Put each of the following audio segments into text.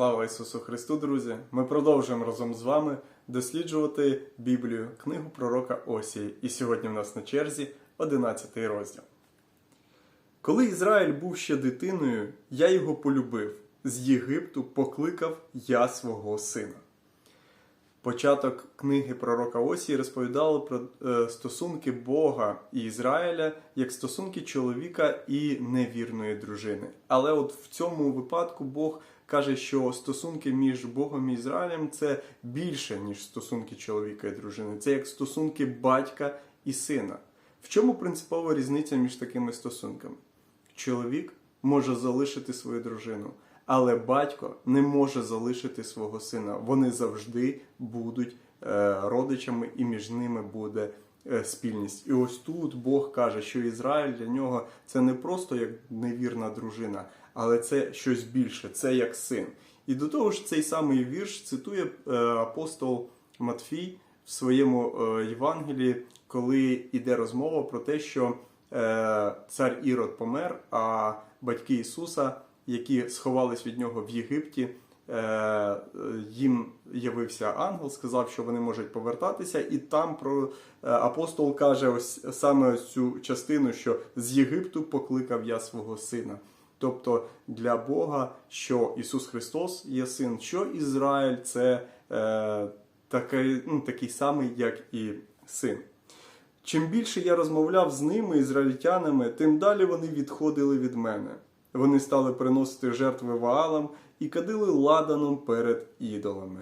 Слава Ісусу Христу, друзі! Ми продовжуємо разом з вами досліджувати Біблію, книгу пророка Осії. І сьогодні в нас на черзі 11 розділ. Коли Ізраїль був ще дитиною, я його полюбив. З Єгипту покликав я свого сина. Початок книги пророка Осії розповідало про е, стосунки Бога і Ізраїля як стосунки чоловіка і невірної дружини. Але от в цьому випадку Бог каже, що стосунки між Богом і Ізраїлем це більше, ніж стосунки чоловіка і дружини. Це як стосунки батька і сина. В чому принципова різниця між такими стосунками? Чоловік може залишити свою дружину. Але батько не може залишити свого сина. Вони завжди будуть е, родичами, і між ними буде е, спільність. І ось тут Бог каже, що Ізраїль для нього це не просто як невірна дружина, але це щось більше, це як син. І до того ж, цей самий вірш цитує е, апостол Матфій в своєму Євангелії, коли йде розмова про те, що цар Ірод помер, а батьки Ісуса які сховались від нього в Єгипті. е, Їм явився ангел, сказав, що вони можуть повертатися, і там про е, апостол каже ось саме ось цю частину, що з Єгипту покликав я свого сина. Тобто для Бога, що Ісус Христос є син, що Ізраїль це е, такий, ну, такий самий, як і син. Чим більше я розмовляв з ними, ізраїльтянами, тим далі вони відходили від мене. Вони стали приносити жертви ваалам і кадили ладаном перед ідолами.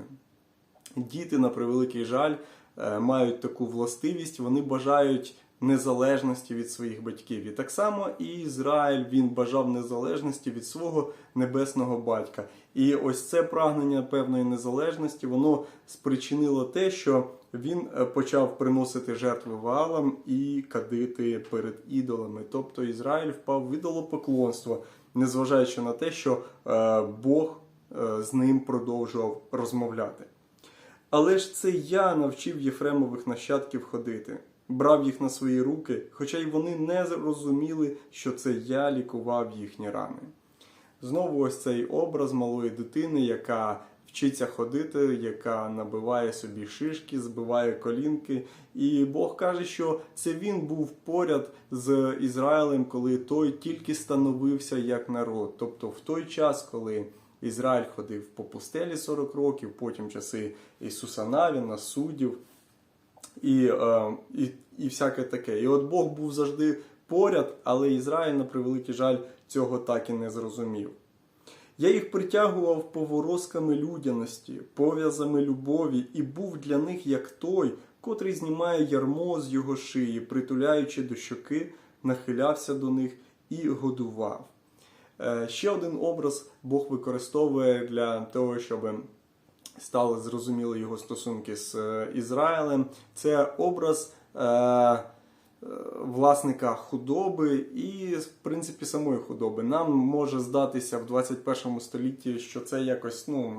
Діти, на превеликий жаль, е, мають таку властивість, вони бажають незалежності від своїх батьків. І так само і Ізраїль він бажав незалежності від свого небесного батька. І ось це прагнення певної незалежності, воно спричинило те, що він е, почав приносити жертви ваалам і кадити перед ідолами. Тобто Ізраїль впав в ідолопоклонство, незважаючи на те, що е, Бог е, з ним продовжував розмовляти. Але ж це я навчив Єфремових нащадків ходити, брав їх на свої руки, хоча й вони не зрозуміли, що це я лікував їхні рани. Знову ось цей образ малої дитини, яка вчиться ходити, яка набиває собі шишки, збиває колінки. І Бог каже, що це він був поряд з Ізраїлем, коли той тільки становився як народ. Тобто в той час, коли Ізраїль ходив по пустелі 40 років, потім часи Ісуса Навіна, суддів і, е, і, і всяке таке. І от Бог був завжди поряд, але Ізраїль, на превеликий жаль, цього так і не зрозумів. Я їх притягував поворозками людяності, пов'язами любові, і був для них як той, котрий знімає ярмо з його шиї, притуляючи до щоки, нахилявся до них і годував. Е, Ще один образ Бог використовує для того, щоб стали зрозуміли його стосунки з е, Ізраїлем. Це образ е, власника худоби і, в принципі, самої худоби. Нам може здатися в 21 столітті, що це якось ну,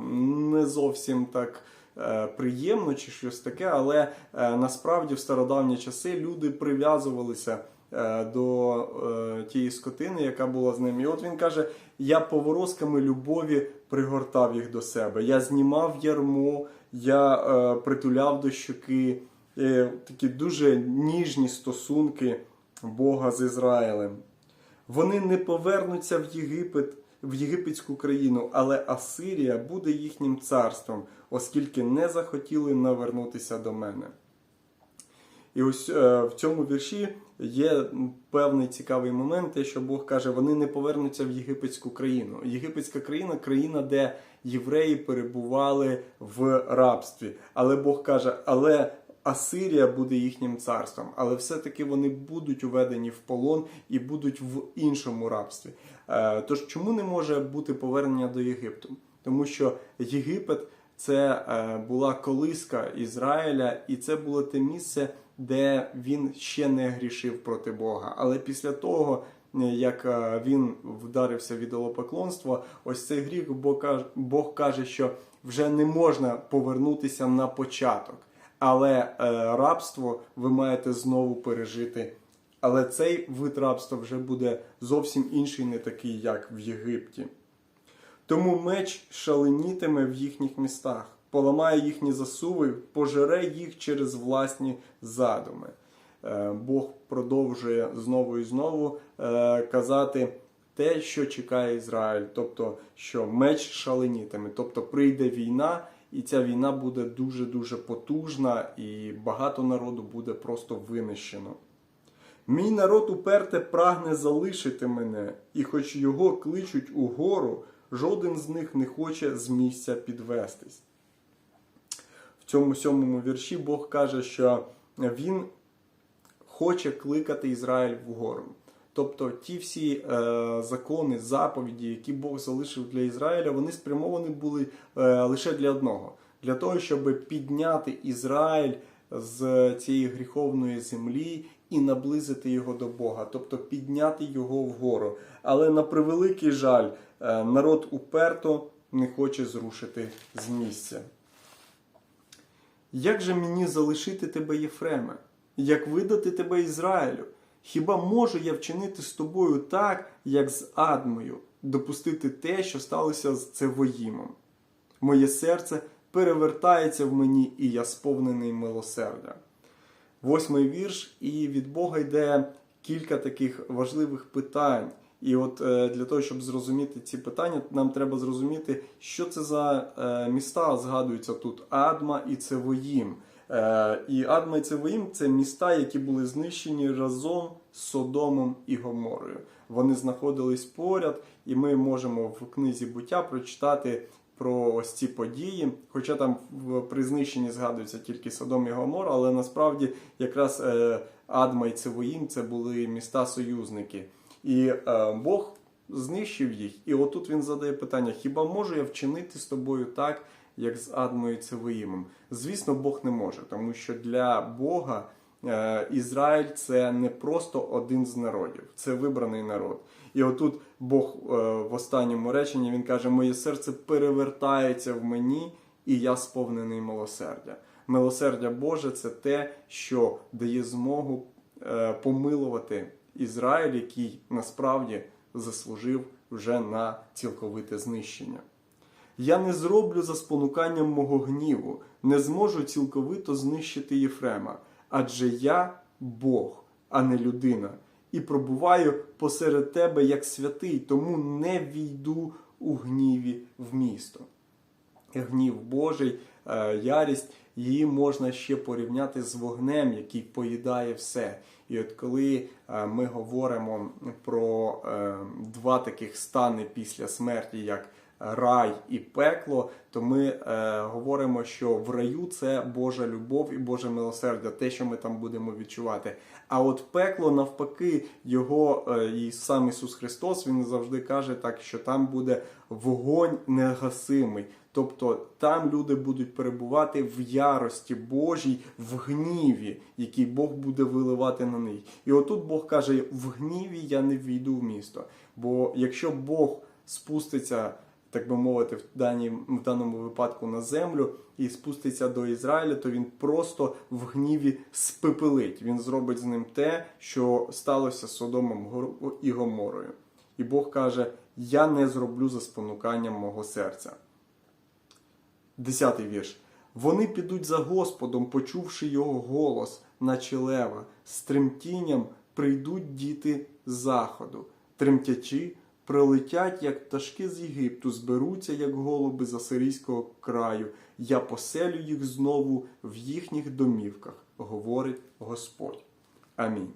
не зовсім так. е, Приємно чи щось таке, але е, насправді в стародавні часи люди прив'язувалися е, до тієї скотини, яка була з ним. І от він каже: я поворозками любові пригортав їх до себе. Я знімав ярмо, я притуляв до щоки. Е, такі дуже ніжні стосунки Бога з Ізраїлем. Вони не повернуться в Єгипет, в єгипетську країну, але Асирія буде їхнім царством, оскільки не захотіли навернутися до мене. І ось е, в цьому вірші є певний цікавий момент, те, що Бог каже, вони не повернуться в єгипетську країну. Єгипетська країна країна, де євреї перебували в рабстві. Але Бог каже, але Асирія буде їхнім царством, але все-таки вони будуть уведені в полон і будуть в іншому рабстві. Е, Тож чому не може бути повернення до Єгипту? Тому що Єгипет це е, була колиска Ізраїля, і це було те місце, де він ще не грішив проти Бога. Але після того, е, як він вдарився від ідолопоклонства, ось цей гріх Бог каже, що вже не можна повернутися на початок. Але е, рабство ви маєте знову пережити. Але цей вид рабства вже буде зовсім інший, не такий, як в Єгипті. Тому меч шаленітиме в їхніх містах, поламає їхні засуви, пожере їх через власні задуми. Е, Бог продовжує знову і знову е, казати те, що чекає Ізраїль, тобто, що меч шаленітиме, тобто прийде війна, і ця війна буде дуже дуже потужна, і багато народу буде просто винищено. Мій народ уперте прагне залишити мене, і хоч його кличуть угору, жоден з них не хоче з місця підвестись. В цьому сьомому вірші Бог каже, що він хоче кликати Ізраїль вгору. Тобто ті всі е, закони, заповіді, які Бог залишив для Ізраїля, вони спрямовані були е, лише для одного: для того, щоб підняти Ізраїль з цієї гріховної землі і наблизити його до Бога, тобто підняти його вгору. Але на превеликий жаль, е, народ уперто не хоче зрушити з місця. Як же мені залишити тебе, Єфреме? Як видати тебе Ізраїлю? Хіба можу я вчинити з тобою так, як з Адмою, допустити те, що сталося з Цевоїмом? Моє серце перевертається в мені, і я сповнений милосердя. Восьмий вірш, і від Бога йде кілька таких важливих питань. І от е, для того, щоб зрозуміти ці питання, нам треба зрозуміти, що це за е, міста згадуються тут Адма і Цевоїм. Е, І Адма і Цевоїм це міста, які були знищені разом з Содомом і Гоморою. Вони знаходились поряд, і ми можемо в книзі буття прочитати про ось ці події. Хоча там при знищенні згадується тільки Содом і Гомора, але насправді якраз е, Адма і Цевоїм це були міста-союзники. І е, Бог знищив їх. І отут він задає питання: хіба можу я вчинити з тобою так, як з Адмою Цевоїмом? Звісно, Бог не може, тому що для Бога е, Ізраїль це не просто один з народів, це вибраний народ. І отут Бог е, в останньому реченні він каже: Моє серце перевертається в мені, і я сповнений милосердя. Милосердя Боже це те, що дає змогу е, помилувати Ізраїль, який насправді заслужив вже на цілковите знищення. Я не зроблю за спонуканням мого гніву, не зможу цілковито знищити Єфрема, адже я Бог, а не людина, і пробуваю посеред тебе як святий, тому не війду у гніві в місто. Гнів Божий, е, ярість, її можна ще порівняти з вогнем, який поїдає все. І от коли е, ми говоримо про е, два таких стани після смерті, як рай і пекло, то ми е, говоримо, що в раю це Божа любов і Боже милосердя, те, що ми там будемо відчувати. А от пекло, навпаки, його е, і сам Ісус Христос Він завжди каже так, що там буде вогонь негасимий. Тобто там люди будуть перебувати в ярості Божій, в гніві, який Бог буде виливати на них. І отут Бог каже: в гніві я не війду в місто. Бо якщо Бог спуститься, так би мовити, в, даній, в даному випадку на землю і спуститься до Ізраїля, то він просто в гніві спепелить. Він зробить з ним те, що сталося з Содомом і Гоморою. І Бог каже: Я не зроблю за спонуканням мого серця. Десятий вірш. Вони підуть за Господом, почувши його голос, наче лева, з тремтінням прийдуть діти з заходу, тремтячи, прилетять, як пташки з Єгипту, зберуться, як голуби з асирійського краю. Я поселю їх знову в їхніх домівках, говорить Господь. Амінь.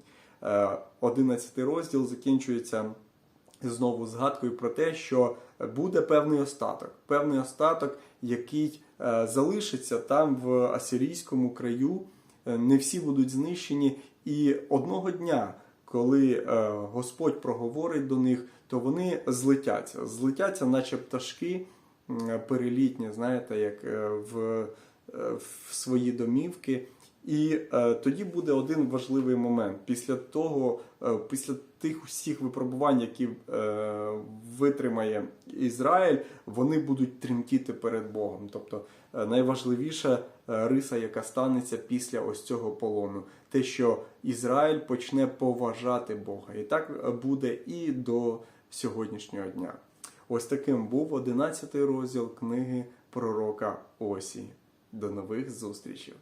Е, Одинадцятий розділ закінчується знову згадкою про те, що буде певний остаток, певний остаток, який е, залишиться там в асирійському краю. Е, Не всі будуть знищені, і одного дня, коли Господь проговорить до них, то вони злетяться, злетяться, наче пташки перелітні, знаєте, як е, в, е, в свої домівки. І е, тоді буде один важливий момент. Після того, е, після тих усіх випробувань, які е, витримає Ізраїль, вони будуть тремтіти перед Богом. Тобто е, найважливіша е, риса, яка станеться після ось цього полону, те, що Ізраїль почне поважати Бога. І так буде і до сьогоднішнього дня. Ось таким був 11 розділ книги пророка Осії. До нових зустрічей!